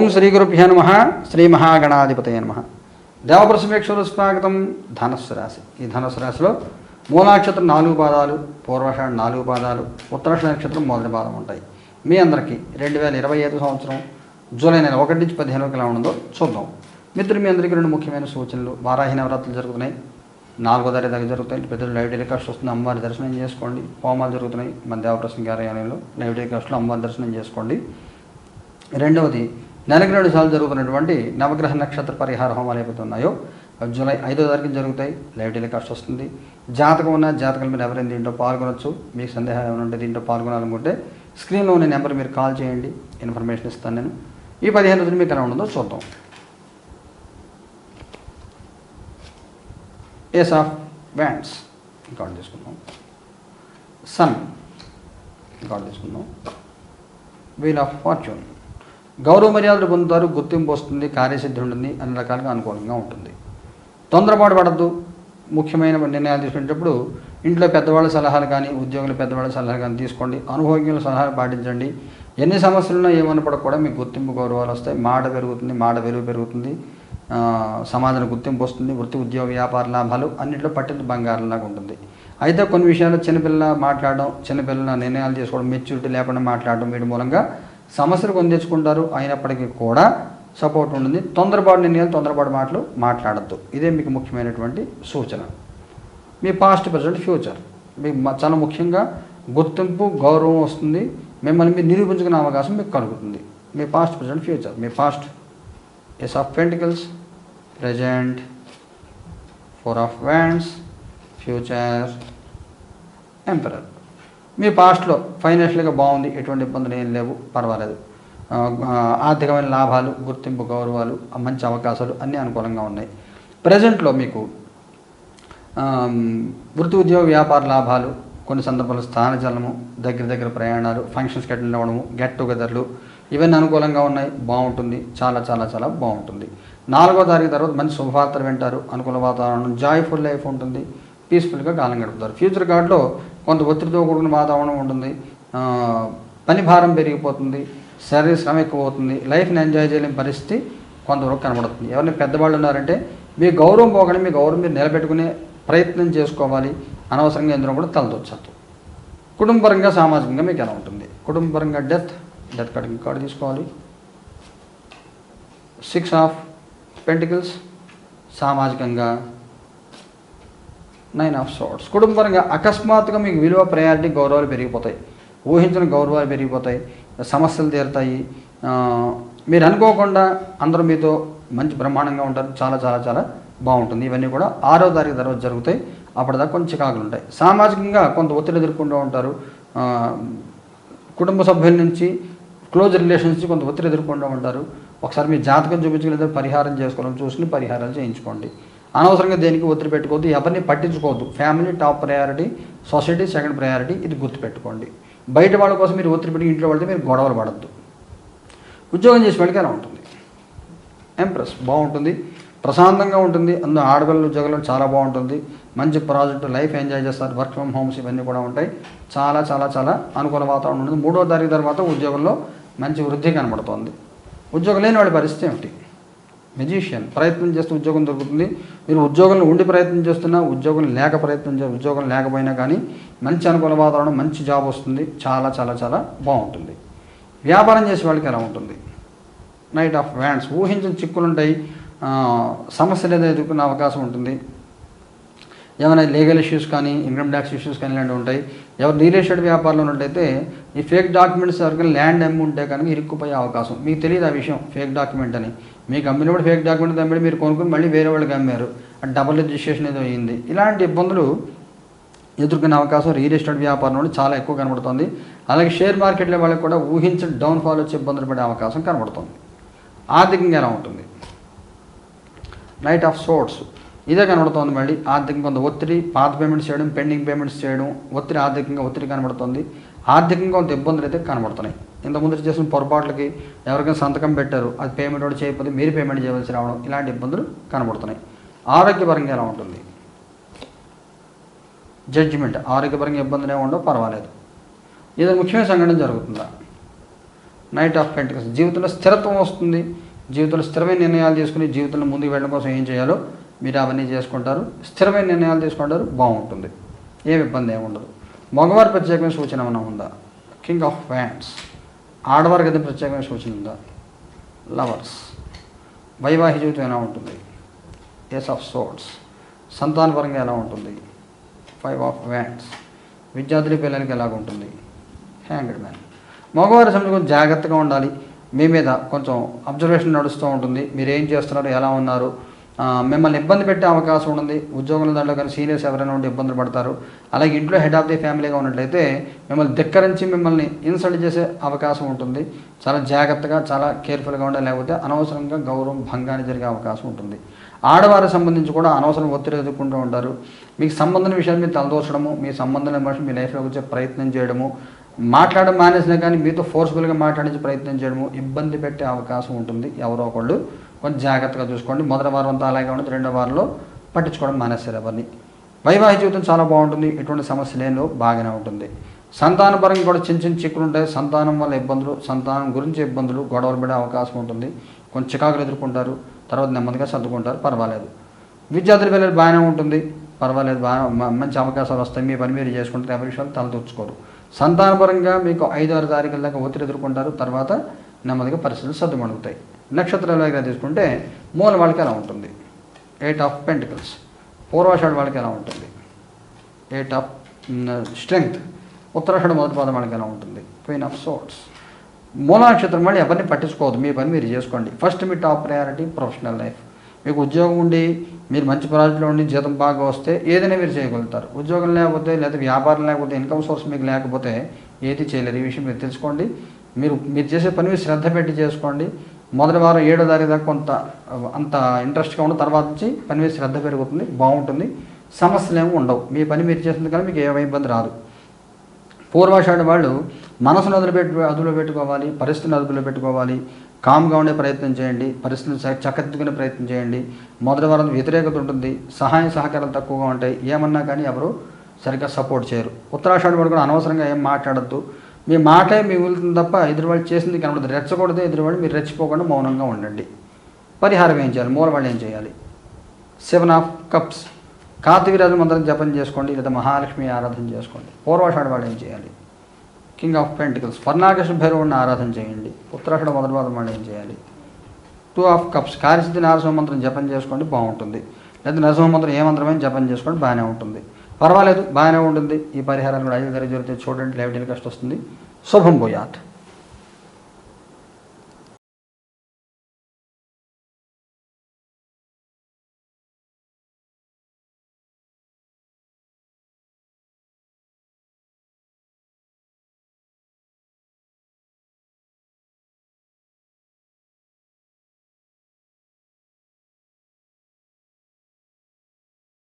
ఓం శ్రీ గురుభ్య నమ శ్రీ మహాగణాధిపతయ నమ. దేవప్రసమేక్షలు స్వాగతం ధనస్సు రాశి. ఈ ధనస్సు రాశిలో మూలాక్షత్రం నాలుగు పాదాలు పూర్వషాఢ నాలుగు పాదాలు ఉత్తరాష నక్షత్రం మొదటి పాదం ఉంటాయి. మీ అందరికీ రెండు వేల ఇరవై ఐదు సంవత్సరం జూలై నెల ఒకటి నుంచి పదిహేను ఎలా ఉండదో చూద్దాం. మిత్రులు మీ అందరికీ రెండు ముఖ్యమైన సూచనలు. వారాహి నవరాత్రులు జరుగుతున్నాయి. నాలుగో తారీఖు దగ్గర జరుగుతాయి. పెద్దలు లైవ్ టెలికాస్ట్ వస్తుంది. అమ్మవారి దర్శనం చేసుకోండి. హోమాలు జరుగుతున్నాయి. మన దేవప్రసంగ కార్యాలయంలో లైవ్ టెలికాస్ట్లో అమ్మవారి దర్శనం చేసుకోండి. రెండవది నెలకి రెండు సార్లు జరుగుతున్నటువంటి నవగ్రహ నక్షత్ర పరిహార హోమాలు ఏవైతే ఉన్నాయో జూలై ఐదో తారీఖున జరుగుతాయి. లైవ్ టెలికాస్ట్ వస్తుంది. జాతకం ఉన్న జాతకం మీరు ఎవరైనా దీంట్లో పాల్గొనొచ్చు. మీకు సందేహం ఏమైనా ఉంటే దీంట్లో పాల్గొనాలనుకుంటే స్క్రీన్లో ఉన్న నెంబర్ మీరు కాల్ చేయండి. ఇన్ఫర్మేషన్ ఇస్తాను నేను. ఈ పదిహేను రోజులు మీకు ఎలా ఉండదో చూద్దాం. ఏస్ ఆఫ్ వ్యాండ్స్ రికార్డ్ తీసుకుందాం. సన్ రికార్డ్ తీసుకుందాం. వీల్ ఆఫ్ ఫార్చ్యూన్ గౌరవ మర్యాదలు పొందుతారు గుర్తింపు వస్తుంది కార్యసిద్ధి ఉంటుంది అన్ని రకాలుగా అనుకూలంగా ఉంటుంది. తొందరపాటు పడద్దు. ముఖ్యమైన నిర్ణయాలు తీసుకునేటప్పుడు ఇంట్లో పెద్దవాళ్ళ సలహాలు కానీ ఉద్యోగుల పెద్దవాళ్ళ సలహాలు కానీ తీసుకోండి. అనుభవజ్ఞుల సలహాలు పాటించండి. ఎన్ని సమస్యలున్నా ఏమన్నప్పుడు కూడా మీకు గుర్తింపు గౌరవాలు వస్తాయి. మాట పెరుగుతుంది మాట విలువ పెరుగుతుంది. సమాజం గుర్తింపు వస్తుంది. వృత్తి ఉద్యోగ వ్యాపార లాభాలు అన్నింటిలో పట్టిన బంగారంలాగా ఉంటుంది. అయితే కొన్ని విషయాల్లో చిన్నపిల్ల మాట్లాడడం చిన్నపిల్లల నిర్ణయాలు తీసుకోవడం మెచ్యూరిటీ లేకుండా మాట్లాడడం వీటి మూలంగా సమస్యలు కొని తెచ్చుకుంటారు అయినప్పటికీ కూడా సపోర్ట్ ఉంటుంది. తొందరపాటు నిర్ణయాలు తొందరపాటు మాటలు మాట్లాడద్దు. ఇదే మీకు ముఖ్యమైనటువంటి సూచన. మీ పాస్ట్ ప్రజెంట్ ఫ్యూచర్ మీకు చాలా ముఖ్యంగా గుర్తింపు గౌరవం వస్తుంది. మిమ్మల్ని మీరు నిరూపించుకునే అవకాశం మీకు కలుగుతుంది. మీ past present future me past ace of pentacles present four of wands future emperor మీ పాస్ట్లో ఫైనాన్షియల్గా బాగుంది ఎటువంటి ఇబ్బందులు ఏం లేవు పర్వాలేదు. ఆర్థికమైన లాభాలు గుర్తింపు గౌరవాలు మంచి అవకాశాలు అన్నీ అనుకూలంగా ఉన్నాయి. ప్రజెంట్లో మీకు వృత్తి ఉద్యోగ వ్యాపార లాభాలు కొన్ని సందర్భాల్లో స్థానచలనము దగ్గర దగ్గర ప్రయాణాలు ఫంక్షన్స్కి అటెండ్ అవ్వడము గెట్ టుగెదర్లు ఇవన్నీ అనుకూలంగా ఉన్నాయి బాగుంటుంది చాలా చాలా చాలా బాగుంటుంది. నాలుగో తారీఖు తర్వాత మంచి శుభవార్తలు వింటారు అనుకూల వాతావరణం జాయ్ఫుల్ లైఫ్ ఉంటుంది. పీస్ఫుల్గా కాలం గడుపుతారు. ఫ్యూచర్ కార్డులో కొంత ఒత్తిడితో కూడిన వాతావరణం ఉంటుంది. పని భారం పెరిగిపోతుంది. శరీర శ్రమ ఎక్కువ అవుతుంది లైఫ్ని ఎంజాయ్ చేయలేని పరిస్థితి కొంతవరకు కనబడుతుంది. ఎవరిని పెద్దవాళ్ళు ఉన్నారంటే మీ గౌరవం పోగానే మీ గౌరవం మీరు నిలబెట్టుకునే ప్రయత్నం చేసుకోవాలి. అనవసరంగా ఎందులో కూడా తలదొచ్చద్దు. కుటుంబపరంగా సామాజికంగా మీకు ఎలా ఉంటుంది? కుటుంబపరంగా డెత్ డెత్ కార్డు కార్డు తీసుకోవాలి. సిక్స్ ఆఫ్ పెంటికల్స్ సామాజికంగా నైన్ ఆఫ్ సోర్ట్స్ కుటుంబపరంగా అకస్మాత్తుగా మీకు విలువ ప్రయారిటీ గౌరవాలు పెరిగిపోతాయి. ఊహించిన గౌరవాలు పెరిగిపోతాయి. సమస్యలు తీరుతాయి. మీరు అనుకోకుండా అందరూ మీతో మంచి బ్రహ్మాండంగా ఉంటారు. చాలా చాలా చాలా బాగుంటుంది. ఇవన్నీ కూడా ఆరో తారీఖు తర్వాత జరుగుతాయి. అప్పటిదాకా కొంచెం చికాకులు ఉంటాయి. సామాజికంగా కొంత ఒత్తిడి ఎదుర్కొంటూ ఉంటారు. కుటుంబ సభ్యుల నుంచి క్లోజ్ రిలేషన్స్ నుంచి కొంత ఒత్తిడి ఎదుర్కొంటూ ఉంటారు. ఒకసారి మీ జాతకం చూపించుకుని పరిహారం చేసుకోవడం చూసుకుని పరిహారాలు చేయించుకోండి. అనవసరంగా దేనికి ఒత్తిడి పెట్టుకోవద్దు ఎవరిని పట్టించుకోవద్దు. Family top priority society second priority ఇది గుర్తుపెట్టుకోండి. బయట వాళ్ళ కోసం మీరు ఒత్తిడి పెట్టి ఇంట్లో వాళ్ళతో మీరు గొడవలు పడద్దు. ఉద్యోగం చేసే వాళ్ళకి ఎలా ఉంటుంది? ఎంప్రెస్ బాగుంటుంది. ప్రశాంతంగా ఉంటుంది. అందులో ఆడపిల్లల ఉద్యోగంలో చాలా బాగుంటుంది. మంచి ప్రాజెక్టు లైఫ్ ఎంజాయ్ చేస్తారు. వర్క్ ఫ్రమ్ హోమ్స్ ఇవన్నీ కూడా ఉంటాయి. చాలా చాలా చాలా అనుకూల వాతావరణం ఉంటుంది. మూడో తారీఖు తర్వాత ఉద్యోగంలో మంచి వృద్ధి కనబడుతోంది. ఉద్యోగం లేని వాళ్ళ పరిస్థితి ఏమిటి? మెజీషియన్ ప్రయత్నం చేస్తే ఉద్యోగం దొరుకుతుంది. మీరు ఉద్యోగంలో ఉండి ప్రయత్నం చేస్తున్నా ఉద్యోగం లేక ప్రయత్నం చే ఉద్యోగం లేకపోయినా కానీ మంచి అనుకూల వాతావరణం మంచి జాబ్ వస్తుంది. చాలా చాలా చాలా బాగుంటుంది. వ్యాపారం చేసే వాళ్ళకి ఎలా ఉంటుంది? నైట్ ఆఫ్ వ్యాండ్స్ ఊహించిన చిక్కులు ఉంటాయి సమస్యలు ఏదో ఎదుర్కొనే అవకాశం ఉంటుంది. ఏమైనా లీగల్ ఇష్యూస్ కానీ ఇన్కమ్ ట్యాక్స్ ఇష్యూస్ కానీ ఇలాంటివి ఉంటాయి. ఎవరు రియల్ ఎస్టేట్ వ్యాపారంలో ఉన్నట్టయితే ఈ ఫేక్ డాక్యుమెంట్స్ ఎవరికైనా ల్యాండ్ అమ్మి ఉంటే కనుక ఇరుక్కుపోయే అవకాశం. మీకు తెలియదు ఆ విషయం ఫేక్ డాక్యుమెంట్ అని. మీకు అమ్మినప్పుడు ఫేక్ డాక్యుమెంట్ అమ్మిడి మీరు కొనుక్కొని మళ్ళీ వేరే వాళ్ళకి అమ్మారు. ఆ డబుల్ రిజిస్ట్రేషన్ ఏదో అయ్యింది ఇలాంటి ఇబ్బందులు ఎదుర్కొనే అవకాశం రియల్ ఎస్టేట్ వ్యాపారంలో చాలా ఎక్కువ కనబడుతుంది. అలాగే షేర్ మార్కెట్లో వాళ్ళకి కూడా ఊహించిన డౌన్ఫాల్ వచ్చి ఇబ్బందులు పడే అవకాశం కనబడుతుంది. ఆర్థికంగా ఎలా ఉంటుంది? నైట్ ఆఫ్ సోర్ట్స్ ఇదే కనబడుతుంది మళ్ళీ. ఆర్థికంగా కొంత ఒత్తిడి పాత పేమెంట్స్ చేయడం పెండింగ్ పేమెంట్స్ చేయడం ఒత్తిడి ఆర్థికంగా ఒత్తిడి కనబడుతుంది. ఆర్థికంగా కొంత ఇబ్బందులు అయితే కనబడుతున్నాయి. ఇంతకుముందు చేసిన పొరపాట్లకి ఎవరికైనా సంతకం పెట్టారు అది పేమెంట్ కూడా చేయకపోతే మీరు పేమెంట్ చేయవలసి రావడం ఇలాంటి ఇబ్బందులు కనబడుతున్నాయి. ఆరోగ్యపరంగా ఎలా ఉంటుంది? జడ్జిమెంట్ ఆరోగ్యపరంగా ఇబ్బందులు ఏమి పర్వాలేదు. ఏదైనా ముఖ్యమైన సంఘటన జరుగుతుందా? నైట్ ఆఫ్ పెంటికల్స్ జీవితంలో స్థిరత్వం వస్తుంది. జీవితంలో స్థిరమైన నిర్ణయాలు తీసుకుని జీవితంలో ముందుకు వెళ్ళడం కోసం ఏం చేయాలో మీరు అవన్నీ చేసుకుంటారు. స్థిరమైన నిర్ణయాలు తీసుకుంటారు బాగుంటుంది. ఏం ఇబ్బంది ఏమి ఉండదు. మగవారి ప్రత్యేకమైన సూచన ఏమైనా ఉందా? కింగ్ ఆఫ్ ఫ్యాన్స్ ఆడవారికి అయితే ప్రత్యేకమైన సూచన ఉందా? లవర్స్ వైవాహిక జీవితం ఎలా ఉంటుంది? ఎస్ ఆఫ్ సోర్ట్స్ సంతానపరంగా ఎలా ఉంటుంది? ఫైవ్ ఆఫ్ వ్యాండ్స్ విద్యార్థుల పిల్లలకి ఎలాగ ఉంటుంది? హ్యాంగ్డ్ మ్యాన్ మగవారి సమయంలో కొంచెం జాగ్రత్తగా ఉండాలి. మీ మీద కొంచెం అబ్జర్వేషన్ నడుస్తూ ఉంటుంది. మీరు ఏం చేస్తున్నారు? ఎలా ఉన్నారు? మిమ్మల్ని ఇబ్బంది పెట్టే అవకాశం ఉంది. ఉద్యోగుల దాంట్లో కానీ సీనియర్స్ ఎవరైనా ఉండి ఇబ్బందులు పడతారు. అలాగే ఇంట్లో హెడ్ ఆఫ్ ది ఫ్యామిలీగా ఉన్నట్లయితే మిమ్మల్ని ధిక్కరించి మిమ్మల్ని ఇన్సల్ట్ చేసే అవకాశం ఉంటుంది. చాలా జాగ్రత్తగా చాలా కేర్ఫుల్గా ఉండాలి. లేకపోతే అనవసరంగా గౌరవం భంగాన్ని జరిగే అవకాశం ఉంటుంది. ఆడవారికి సంబంధించి కూడా అనవసరం ఒత్తిడి ఎదుర్కొంటూ ఉంటారు. మీకు సంబంధం విషయాన్ని మీరు తలదోచడము మీ సంబంధం మనిషి మీ లైఫ్లోకి వచ్చే ప్రయత్నం చేయడము మాట్లాడడం మానేసినా కానీ మీతో ఫోర్స్ఫుల్గా మాట్లాడించే ప్రయత్నం చేయడము ఇబ్బంది పెట్టే అవకాశం ఉంటుంది. ఎవరో ఒకళ్ళు కొంచెం జాగ్రత్తగా చూసుకోండి. మొదటి వారం అంతా అలాగే ఉంటుంది రెండో వారంలో పట్టించుకోవడం మానేస్తారు ఎవరిని. వైవాహిక జీవితం చాలా బాగుంటుంది. ఎటువంటి సమస్య లేని బాగానే ఉంటుంది. సంతానపరంగా కూడా చిన్న చిన్న చిక్కులు ఉంటాయి. సంతానం వల్ల ఇబ్బందులు సంతానం గురించి ఇబ్బందులు గొడవలు పడే అవకాశం ఉంటుంది. కొంచెం చికాకులు ఎదుర్కొంటారు. తర్వాత నెమ్మదిగా సర్దుకుంటారు. పర్వాలేదు. విద్యార్థులు వెళ్ళేది బాగానే ఉంటుంది. పర్వాలేదు. బాగా మంచి అవకాశాలు వస్తాయి. మీ పని మీరు చేసుకుంటారు. ఎవరి విషయాలు తలదూర్చుకోరు సంతానపరంగా మీకు ఐదు ఆరు తారీఖుల దాకా ఒత్తిడి ఎదుర్కొంటారు. తర్వాత నెమ్మదిగా పరిస్థితులు సర్దుమణుగుతాయి. నక్షత్రాలుగా తీసుకుంటే మూల వాళ్ళకి ఎలా ఉంటుంది? ఎయిట్ ఆఫ్ పెంటికల్స్ పూర్వాషాఢ వాళ్ళకి ఎలా ఉంటుంది? ఎయిట్ ఆఫ్ స్ట్రెంగ్త్ ఉత్తరాషాఢ మొదటి పాదం వాళ్ళకి ఎలా ఉంటుంది? క్వీన్ ఆఫ్ సోర్ట్స్ మూల నక్షత్రం వాళ్ళు ఎవరిని పట్టించుకోవద్దు. మీ పని మీరు చేసుకోండి. ఫస్ట్ మీ టాప్ ప్రయారిటీ ప్రొఫెషనల్ లైఫ్ మీకు ఉద్యోగం ఉండి మీరు మంచి ప్రాజెక్ట్లో ఉండి జీతం బాగా వస్తే ఏదైనా మీరు చేయగలుగుతారు. ఉద్యోగం లేకపోతే లేదా వ్యాపారం లేకపోతే ఇన్కమ్ సోర్స్ మీకు లేకపోతే ఏది చేయలేరు. ఈ విషయం మీరు తెలుసుకోండి. మీరు మీరు చేసే పని మీద శ్రద్ధ పెట్టి చేసుకోండి. మొదటి వారం ఏడో తారీఖు దాకా కొంత అంత ఇంట్రెస్ట్గా ఉన్న తర్వాత నుంచి పని మీద శ్రద్ధ పెరుగుతుంది బాగుంటుంది. సమస్యలు ఏమి ఉండవు. మీ పని మీరు చేసింది కానీ మీకు ఏమీ ఇబ్బంది రాదు. పూర్వాషాఢ వాళ్ళు మనసును వదిలిపెట్టు అదుపులో పెట్టుకోవాలి పరిస్థితిని అదుపులో పెట్టుకోవాలి. కామ్గా ఉండే ప్రయత్నం చేయండి పరిస్థితిని చ- చక్కదిద్దుకునే ప్రయత్నం చేయండి. మొదటి వారం వ్యతిరేకత ఉంటుంది సహాయ సహకారాలు తక్కువగా ఉంటాయి. ఏమన్నా కానీ ఎవరు సరిగ్గా సపోర్ట్ చేయరు. ఉత్తరాషాఢ వాడు కూడా అనవసరంగా ఏం మాట్లాడద్దు. మీ మాటే మిగులుతుంది తప్ప ఎదురువాళ్ళు చేసింది కనబడదు. రెచ్చకూడదు ఎదురువాళ్ళు మీరు రెచ్చిపోకుండా మౌనంగా ఉండండి. పరిహారం ఏం చేయాలి? మూలవాళ్ళు ఏం చేయాలి? Seven of cups. కార్తీవీరాజు మంత్రం జపం చేసుకోండి లేదా మహాలక్ష్మి ఆరాధన చేసుకోండి. పూర్వాషాఢ వాళ్ళు ఏం చేయాలి? King of pentacles. పర్ణాకృష్ణ భైరవుడిని ఆరాధన చేయండి. ఉత్తరాషాఢ మొదటి వాళ్ళు ఏం చేయాలి? Two of cups. కార్యసిద్ధి నరసింహ మంత్రం జపం చేసుకోండి బాగుంటుంది. లేదా నరసింహ మంత్రం ఏ మంత్రమైనా జపం చేసుకోండి బాగానే ఉంటుంది. పర్వాలేదు బాగానే ఉంటుంది. ఈ పరిహారాలు కూడా ఐదు జరిగితే చూడండి లైవ్ టెలికాస్ట్ వస్తుంది. శుభం పోయాత్